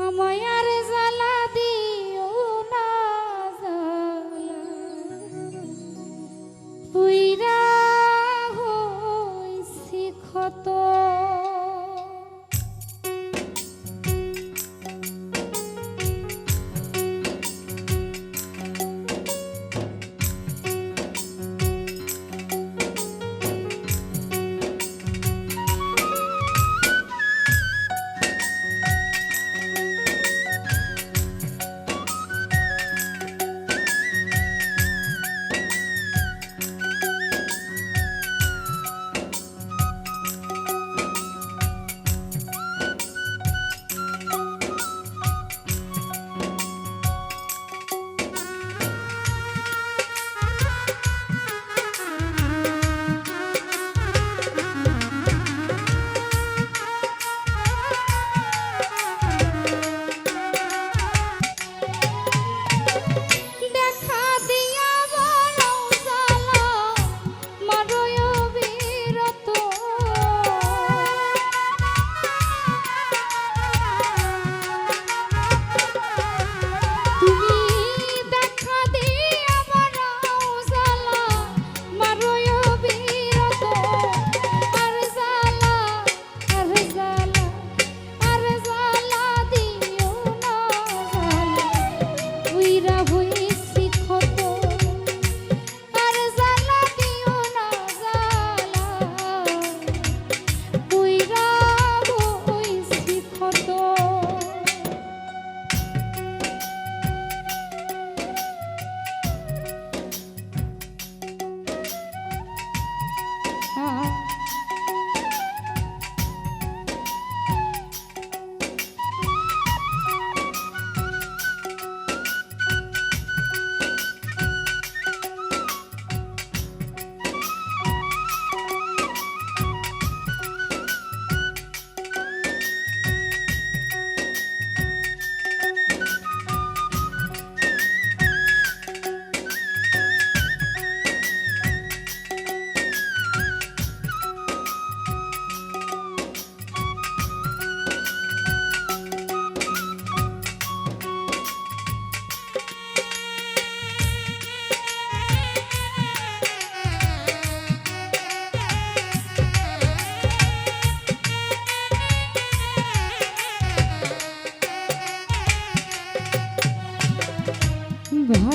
আমায়ার জ্বালা দিও না পুইরা হইছি ক্ষত।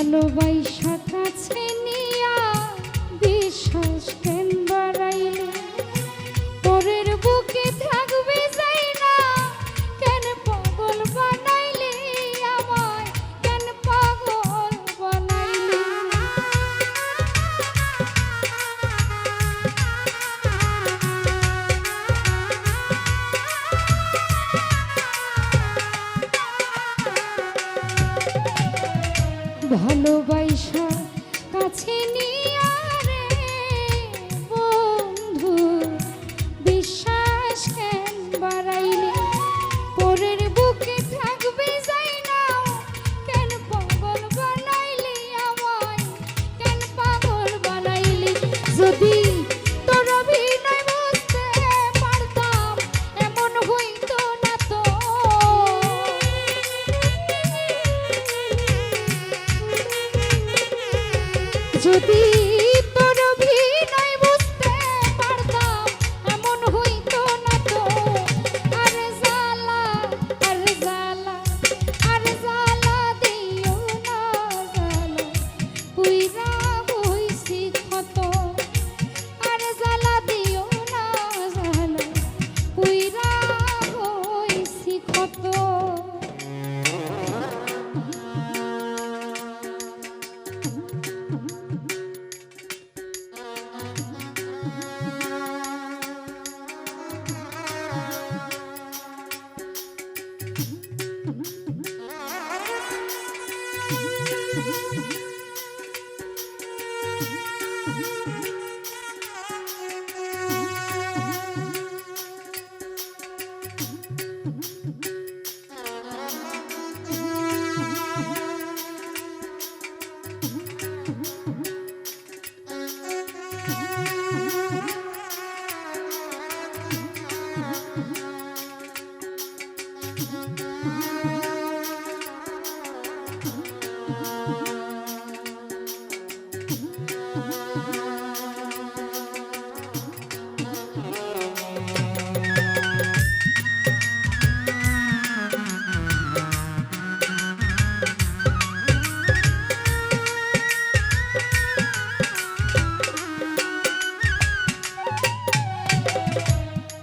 ভালোবাসা। কাছে নিয়া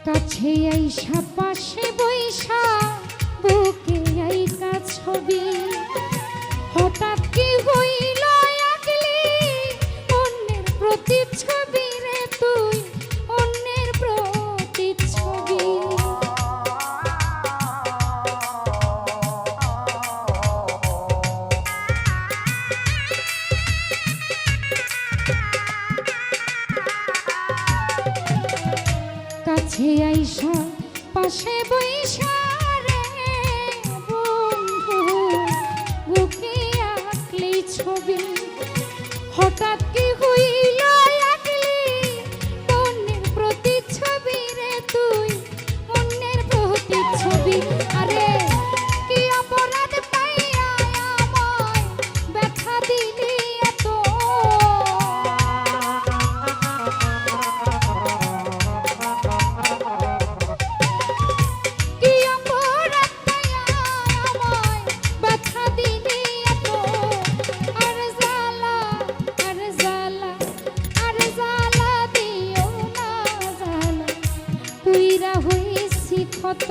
কাছে আইসা বৈশা বুকে আইকা ছবি। cut. কত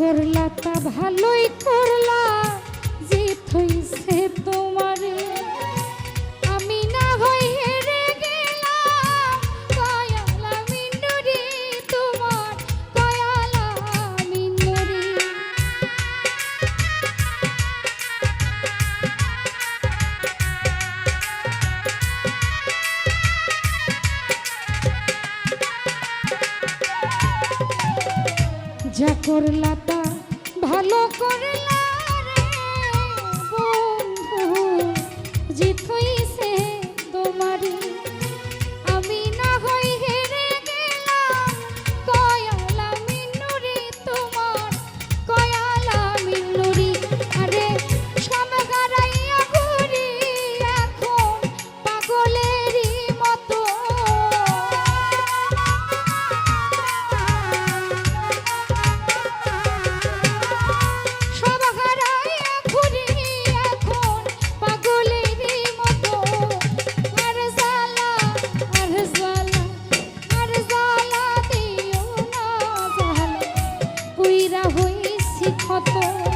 করলা তা ভালোই করলা, যে থইছে তোমারে। আমি না হই হেরে গেলাম কয়াল আমি তোমার কয়াল আমি নুরি। যা করলা করেছি ক্ষত